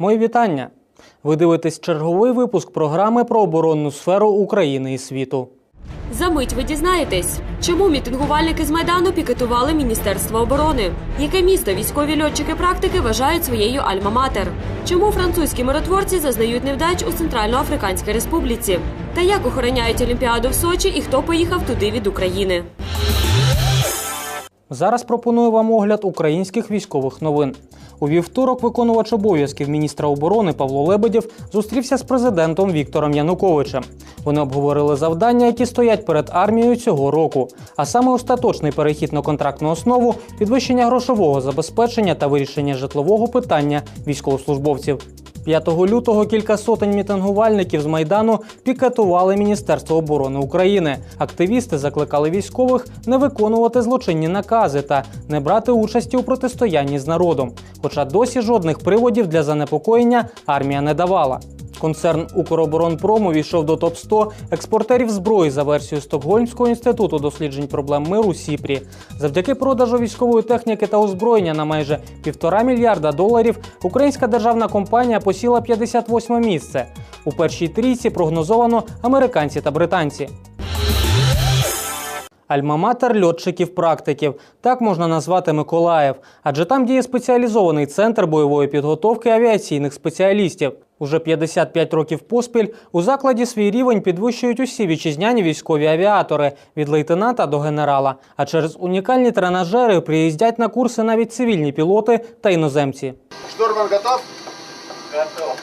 Мої вітання. Ви дивитесь черговий випуск програми про оборонну сферу України і світу. За мить ви дізнаєтесь, чому мітингувальники з майдану пікетували Міністерство оборони, яке місто військові льотчики практики вважають своєю альма-матер, чому французькі миротворці зазнають невдач у Центральноафриканській Республіці, та як охороняють Олімпіаду в Сочі і хто поїхав туди від України. Зараз пропоную вам огляд українських військових новин. У вівторок виконувач обов'язків міністра оборони Павло Лебедєв зустрівся з президентом Віктором Януковичем. Вони обговорили завдання, які стоять перед армією цього року, а саме остаточний перехід на контрактну основу, підвищення грошового забезпечення та вирішення житлового питання військовослужбовців. 5 лютого кілька сотень мітингувальників з майдану пікетували Міністерство оборони України. Активісти закликали військових не виконувати злочинні накази та не брати участі у протистоянні з народом. Хоча досі жодних приводів для занепокоєння армія не давала. Концерн Укроборонпром увійшов до топ 100 експортерів зброї за версією Стокгольмського інституту досліджень проблем миру Сіпрі. Завдяки продажу військової техніки та озброєння на майже півтора мільярда доларів українська державна компанія посіла 58 місце. У першій трійці прогнозовано американці та британці. Альма-матер льотчиків-практиків. Так можна назвати Миколаїв, адже там діє спеціалізований центр бойової підготовки авіаційних спеціалістів. Уже 55 років поспіль у закладі свій рівень підвищують усі вітчизняні військові авіатори від лейтенанта до генерала. А через унікальні тренажери приїздять на курси навіть цивільні пілоти та іноземці. Штурман готов? Готов.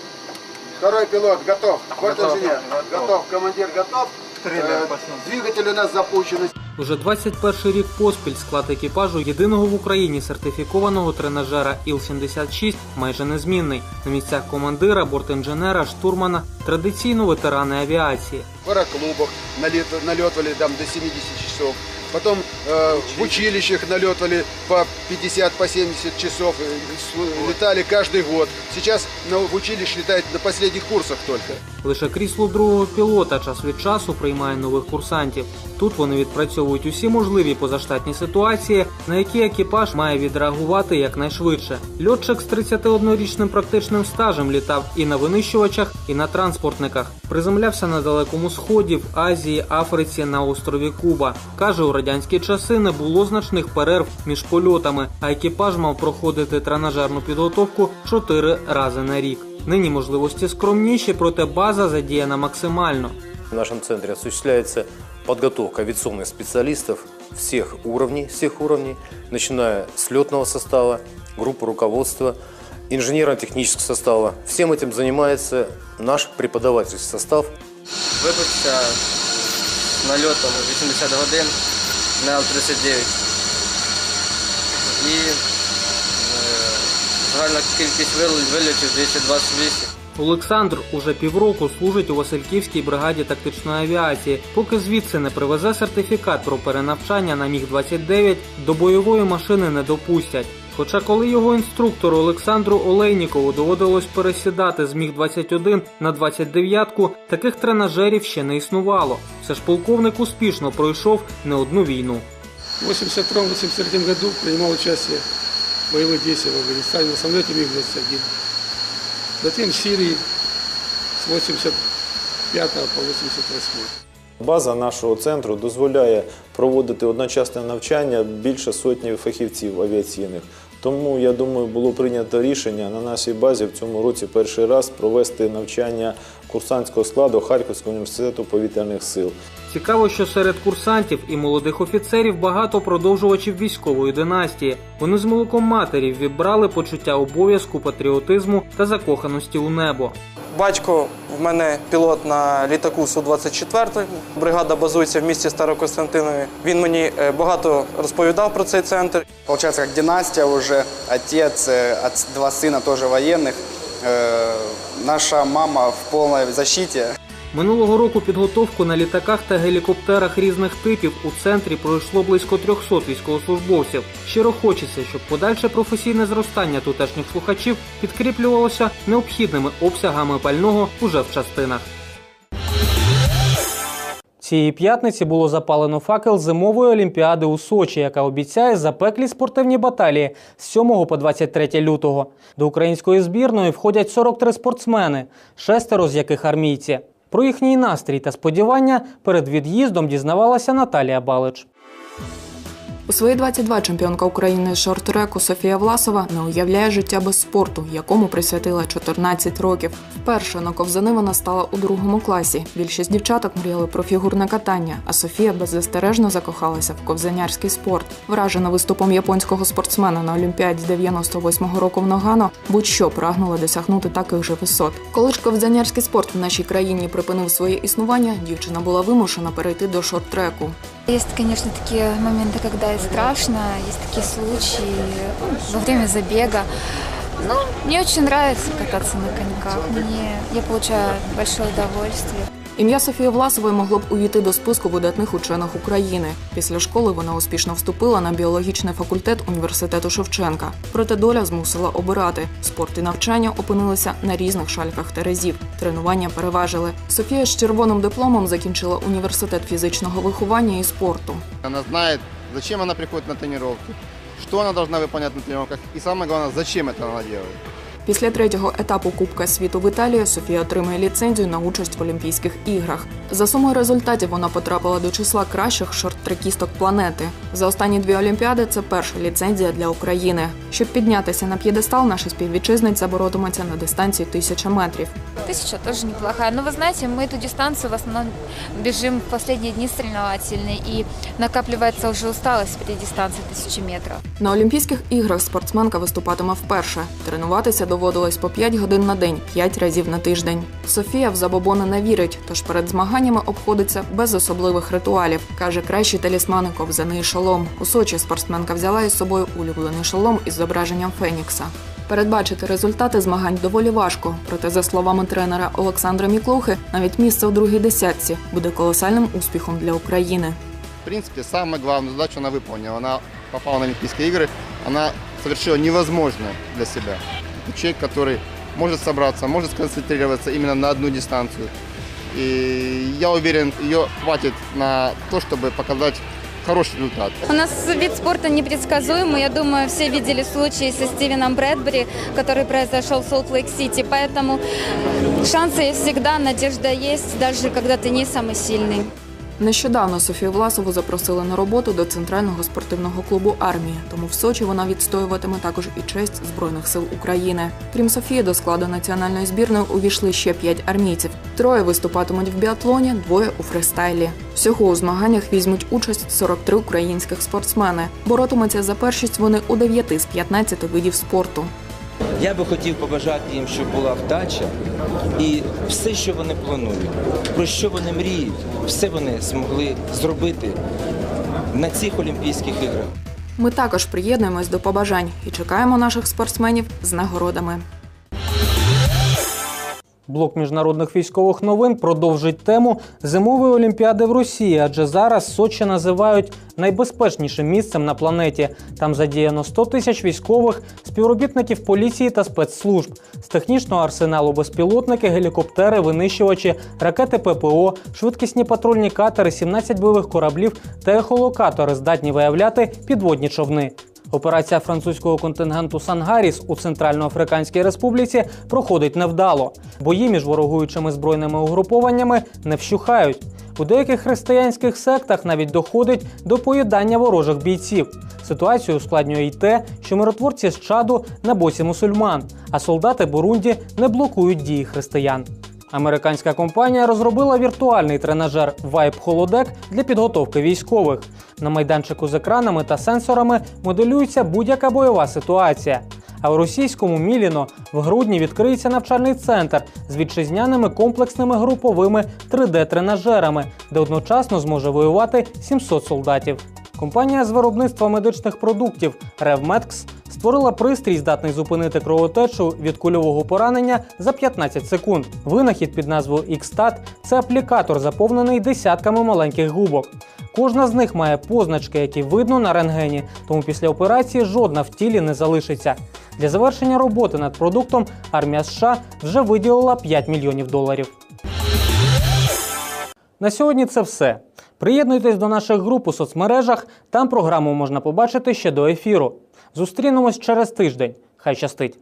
Второй пилот готов. Борт-инженер готов. Командир готов. Э, Двигатель у нас запущен. Уже 21 рік поспіль склад екіпажу єдиного в Україні сертифікованого тренажера Іл-76 майже незмінний. На місцях командира, бортінженера, штурмана традиційно ветерани авіації. В аэроклубах налет- налетывали там до 70 часов. Потом э, в училищах налетывали по 50, по 70 часов. э, с- Летали каждый год. Сейчас на, в училище летают на последних курсах только. Лише крісло другого пілота час від часу приймає нових курсантів. Тут вони відпрацьовують усі можливі позаштатні ситуації, на які екіпаж має відреагувати якнайшвидше. Льотчик з 31-річним практичним стажем літав і на винищувачах, і на транспортниках. Приземлявся на далекому сході, в Азії, Африці, на острові Куба. каже, у радянські часи не було значних перерв між польотами, а екіпаж мав проходити тренажерну підготовку 4 рази на рік. Нині можливості скромніші, проте база задіяна максимально. В нашем центре осуществляется подготовка авиационных специалистов всех уровней, всех уровней, начиная с летного состава, группы руководства, инженерно-технического состава. Всем этим занимается наш преподавательский состав. Випився з нальотом 80 годин на Л-39. І е, загальна кількість вил- 228. Олександр уже півроку служить у Васильківській бригаді тактичної авіації. Поки звідси не привезе сертифікат про перенавчання на Міг-29, до бойової машини не допустять. Хоча коли його інструктору Олександру Олейнікову доводилось пересідати з Міг-21 на 29-ку, таких тренажерів ще не існувало. Все ж полковник успішно пройшов не одну війну. В 1982-1983 году принимал участие в боевых действий в Афганистане на самолете МиГ-21. Затем в Сирии с 85 по 88. База нашого центру дозволяє проводити одночасне навчання більше сотні фахівців авіаційних. Тому я думаю, було прийнято рішення на нашій базі в цьому році перший раз провести навчання курсантського складу Харківського університету повітряних сил. Цікаво, що серед курсантів і молодих офіцерів багато продовжувачів військової династії. Вони з молоком матерів відбрали почуття обов'язку, патріотизму та закоханості у небо. Батько в мене пілот на літаку Су-24. Бригада базується в місті Старокостянтинові. Він мені е, багато розповідав про цей центр. Получается, как династия уже, отец, э, от- два сына тоже военных. Э, Наша мама в полной защите. Минулого року підготовку на літаках та гелікоптерах різних типів у центрі пройшло близько 300 військовослужбовців. Щиро хочеться, щоб подальше професійне зростання тутешніх слухачів підкріплювалося необхідними обсягами пального уже в частинах. Цієї п'ятниці було запалено факел зимової олімпіади у Сочі, яка обіцяє запеклі спортивні баталії з 7 по 23 лютого. До української збірної входять 43 спортсмени, шестеро з яких армійці. Про їхній настрій та сподівання перед від'їздом дізнавалася Наталія Балич. У свої 22 чемпіонка України шорт-треку Софія Власова не уявляє життя без спорту, якому присвятила 14 років. Вперше на ковзани вона стала у другому класі. Більшість дівчаток мріяли про фігурне катання, а Софія беззастережно закохалася в ковзанярський спорт. Вражена виступом японського спортсмена на Олімпіаді 98-го року в Ногано, будь-що прагнула досягнути таких же висот. Коли ж ковзанярський спорт в нашій країні припинив своє існування, дівчина була вимушена перейти до шорт-треку. Есть, конечно, такие моменты, когда и страшно, есть такие случаи ну, во время забега. Но мне очень нравится кататься на коньках. Мне, я получаю большое удовольствие. Ім'я Софії Власової могло б увійти до списку видатних учених України. Після школи вона успішно вступила на біологічний факультет університету Шевченка. Проте доля змусила обирати. Спорт і навчання опинилися на різних шальках терезів. Тренування переважили. Софія з червоним дипломом закінчила університет фізичного виховання і спорту. Она знает, зачем она приходит на тренировки, что она должна выполнять на и самое главное, зачем это она делает. Після третього етапу Кубка світу в Італії Софія отримує ліцензію на участь в Олімпійських іграх. За сумою результатів вона потрапила до числа кращих шорт-трекісток планети. За останні дві олімпіади це перша ліцензія для України. Щоб піднятися на п'єдестал, наша співвітчизниця боротиметься на дистанції тисяча метрів. Тысяча тоже неплохая. Но вы знаете, мы эту дистанцию в основном бежим в последние дни соревновательные. И накапливается уже усталость при дистанции тысячи метров. На Олімпійських іграх спортсменка виступатиме вперше. Тренуватися доводилось по 5 годин на день, 5 разів на тиждень. Софія в забобони не вірить, тож перед змаганнями обходиться без особливих ритуалів. каже, кращі талісмани ковзаний шолом. У Сочі спортсменка взяла із собою улюблений шолом із зображенням Фенікса. Передбачити результати змагань доволі важко. Проте, за словами тренера Олександра Міклухи, навіть місце у другій десятці буде колосальним успіхом для України. В принципе, самую главную задачу она выполнила. Она попала на Олимпийские игры, она совершила невозможное для себя Это человек, который может собраться, может сконцентрироваться именно на одну дистанцию. И я уверен, ее хватит на то, чтобы показать хороший результат. У нас вид спорта непредсказуемый. Я думаю, все видели случай со Стивеном Брэдбери, который произошел в Солт-Лейк-Сити. Поэтому шансы есть всегда, надежда есть, даже когда ты не самый сильный. Нещодавно Софію Власову запросили на роботу до центрального спортивного клубу армії. Тому в Сочі вона відстоюватиме також і честь збройних сил України. Крім Софії, до складу національної збірної увійшли ще п'ять армійців. Троє виступатимуть в біатлоні, двоє у фристайлі. Всього у змаганнях візьмуть участь 43 українських спортсмени. Боротимуться за першість вони у 9 з 15 видів спорту. Я би хотів побажати їм, щоб була вдача і все, що вони планують, про що вони мріють, все вони змогли зробити на цих Олімпійських іграх. Ми також приєднуємось до побажань і чекаємо наших спортсменів з нагородами. Блок міжнародних військових новин продовжить тему зимової олімпіади в Росії, адже зараз Сочі називають найбезпечнішим місцем на планеті. Там задіяно 100 тисяч військових, співробітників поліції та спецслужб. З технічного арсеналу безпілотники, гелікоптери, винищувачі, ракети ППО, швидкісні патрульні катери, 17 бойових кораблів та ехолокатори здатні виявляти підводні човни. Операція французького контингенту Сангаріс у Центральноафриканській Республіці проходить невдало. Бої між ворогуючими збройними угрупованнями не вщухають. У деяких християнських сектах навіть доходить до поїдання ворожих бійців. Ситуацію ускладнює й те, що миротворці з чаду на боці мусульман, а солдати Бурунді не блокують дії християн. Американська компанія розробила віртуальний тренажер Vibe Holodeck для підготовки військових. На майданчику з екранами та сенсорами моделюється будь-яка бойова ситуація. А у російському Міліно в грудні відкриється навчальний центр з вітчизняними комплексними груповими 3D-тренажерами, де одночасно зможе воювати 700 солдатів. Компанія з виробництва медичних продуктів RevMedx створила пристрій, здатний зупинити кровотечу від кульового поранення за 15 секунд. Винахід під назвою XStat – це аплікатор, заповнений десятками маленьких губок. Кожна з них має позначки, які видно на рентгені, тому після операції жодна в тілі не залишиться. Для завершення роботи над продуктом армія США вже виділила 5 мільйонів доларів. На сьогодні це все. Приєднуйтесь до наших груп у соцмережах. Там програму можна побачити ще до ефіру. Зустрінемось через тиждень. Хай щастить!